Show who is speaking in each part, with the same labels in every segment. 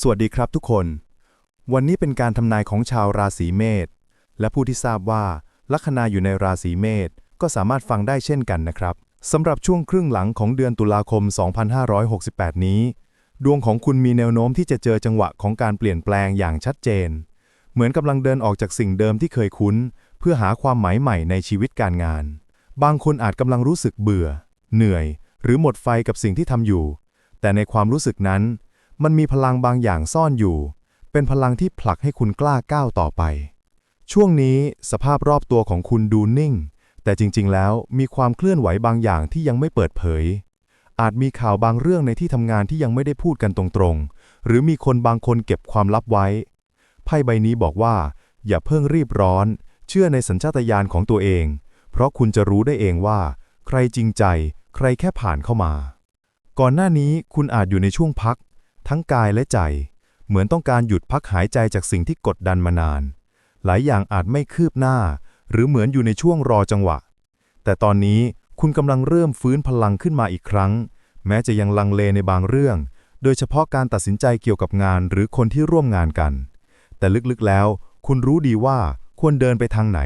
Speaker 1: สวัสดีครับทุกคน วันนี้เป็นการทำนายของชาวราศีเมษและผู้ที่ทราบว่าลัคนาอยู่ในราศีเมษก็สามารถฟังได้เช่นกันนะครับสำหรับช่วงครึ่งหลังของเดือนตุลาคม 2568 นี้ ดวงของคุณมีแนวโน้มที่จะเจอจังหวะของการเปลี่ยนแปลงอย่างชัดเจน เหมือนกำลังเดินออกจากสิ่งเดิมที่เคยคุ้น เพื่อหาความหมายใหม่ในชีวิตการงาน บางคนอาจกำลังรู้สึกเบื่อ เหนื่อย หรือหมดไฟกับสิ่งที่ทำอยู่ แต่ในความรู้สึกนั้น มันมีพลังบางอย่างซ่อนอยู่ เป็นพลังที่ผลักให้คุณกล้าก้าวต่อไป ช่วงนี้สภาพรอบตัวของคุณดูนิ่ง แต่จริงๆ แล้วมีความเคลื่อนไหวบางอย่างที่ยังไม่เปิดเผย อาจมีข่าวบางเรื่องในที่ทำงานที่ยังไม่ได้พูดกันตรงๆ หรือมีคนบางคนเก็บความลับไว้ ไพ่ใบนี้บอกว่า อย่าเพิ่งรีบร้อน เชื่อในสัญชาตญาณของตัวเอง เพราะคุณจะรู้ได้เองว่า ใครจริงใจ ใครแค่ผ่านเข้ามา ก่อนหน้านี้คุณอาจอยู่ในช่วงพัก ทั้งกายและใจ เหมือนต้องการหยุดพักหายใจจากสิ่งที่กดดันมานาน หลายอย่างอาจไม่คืบหน้า หรือเหมือนอยู่ในช่วงรอจังหวะ แต่ตอนนี้คุณกำลังเริ่มฟื้นพลังขึ้นมาอีกครั้ง แม้จะยังลังเลในบางเรื่อง โดยเฉพาะการตัดสินใจเกี่ยวกับงานหรือคนที่ร่วมงานกัน แต่ลึกๆแล้ว คุณรู้ดีว่าควรเดินไปทางไหน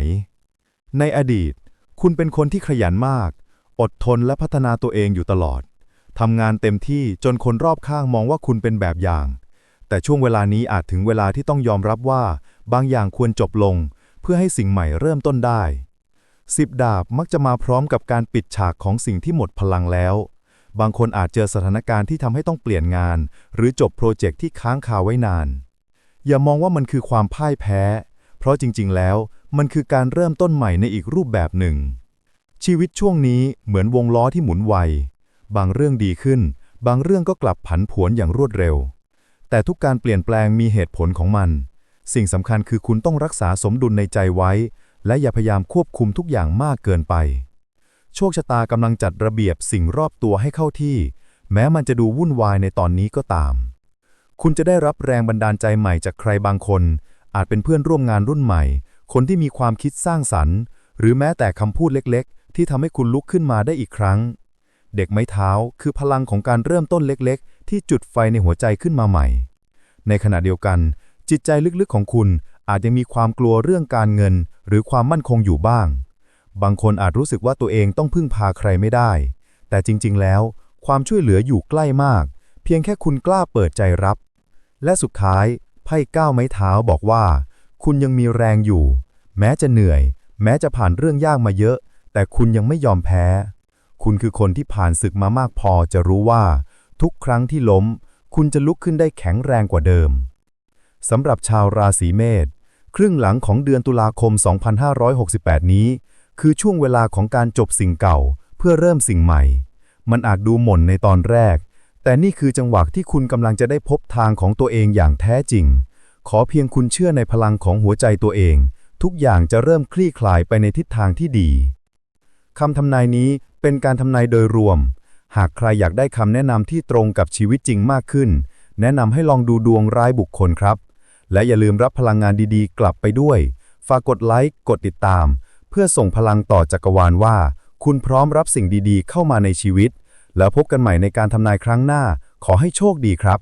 Speaker 1: ในอดีต คุณเป็นคนที่ขยันมาก อดทนและพัฒนาตัวเองอยู่ตลอด ทำงานเต็มที่จนคนรอบข้างมองว่าคุณเป็นแบบอย่าง แต่ช่วงเวลานี้อาจถึงเวลาที่ต้องยอมรับว่า บางอย่างควรจบลง เพื่อให้สิ่งใหม่เริ่มต้นได้สิบดาบมักจะมาพร้อมกับการปิดฉากของสิ่งที่หมดพลังแล้ว บางคนอาจเจอสถานการณ์ที่ทำให้ต้องเปลี่ยนงาน หรือจบโปรเจกต์ที่ค้างคาไว้นาน อย่ามองว่ามันคือความพ่ายแพ้ เพราะจริง ๆ แล้ว มันคือการเริ่มต้นใหม่ในอีกรูปแบบหนึ่ง ชีวิตช่วงนี้เหมือนวงล้อที่หมุนไว บางเรื่องดีขึ้น บางเรื่องก็กลับผันผวนอย่างรวดเร็ว แต่ทุกการเปลี่ยนแปลงมีเหตุผลของมัน สิ่งสำคัญคือคุณต้องรักษาสมดุลในใจไว้ และอย่าพยายามควบคุมทุกอย่างมากเกินไป โชคชะตากำลังจัดระเบียบสิ่งรอบตัวให้เข้าที่ แม้มันจะดูวุ่นวายในตอนนี้ก็ตาม คุณจะได้รับแรงบันดาลใจใหม่จากใครบางคน อาจเป็นเพื่อนร่วมงานรุ่นใหม่ คนที่มีความคิดสร้างสรรค์ หรือแม้แต่คำพูดเล็ก ๆ ที่ทำให้คุณลุกขึ้นมาได้อีกครั้ง เด็กไม้เท้าคือพลังของการเริ่มต้นเล็กๆ ที่จุดไฟในหัวใจขึ้นมาใหม่ ในขณะเดียวกัน จิตใจลึกๆของคุณอาจยังมีความกลัวเรื่องการเงิน หรือความมั่นคงอยู่บ้าง บางคนอาจรู้สึกว่าตัวเองต้องพึ่งพาใครไม่ได้ แต่จริงๆ แล้ว ความช่วยเหลืออยู่ใกล้มาก เพียงแค่คุณกล้าเปิดใจรับ และสุดท้ายไพ่ก้าวไม้เท้าบอกว่า คุณยังมีแรงอยู่ แม้จะเหนื่อย แม้จะผ่านเรื่องยากมาเยอะ แต่คุณยังไม่ยอมแพ้ คุณคือคนที่ผ่านศึกมามากพอจะรู้ว่า ทุกครั้งที่ล้ม คุณจะลุกขึ้นได้แข็งแรงกว่าเดิมสำหรับชาวราศีเมษครึ่งหลังของเดือนตุลาคม 2568 นี้ คือช่วงเวลาของการจบสิ่งเก่า เพื่อเริ่มสิ่งใหม่ มันอาจดูหม่นในตอนแรก แต่นี่คือจังหวะที่คุณกำลังจะได้พบทางของตัวเองอย่างแท้จริง ขอเพียงคุณเชื่อในพลังของหัวใจตัวเอง ทุกอย่างจะเริ่มคลี่คลายไปในทิศทางที่ดีคำทำนายนี้ เป็นการทำนายโดยรวม หากใครอยากได้คำแนะนำที่ตรงกับชีวิตจริงมากขึ้น แนะนำให้ลองดูดวงรายบุคคลครับ และอย่าลืมรับพลังงานดีๆ กลับไปด้วย ฝากกดไลค์ กดติดตาม เพื่อส่งพลังต่อจักรวาลว่า คุณพร้อมรับสิ่งดีๆ เข้ามาในชีวิต แล้วพบกันใหม่ในการทำนายครั้งหน้า ขอให้โชคดีครับ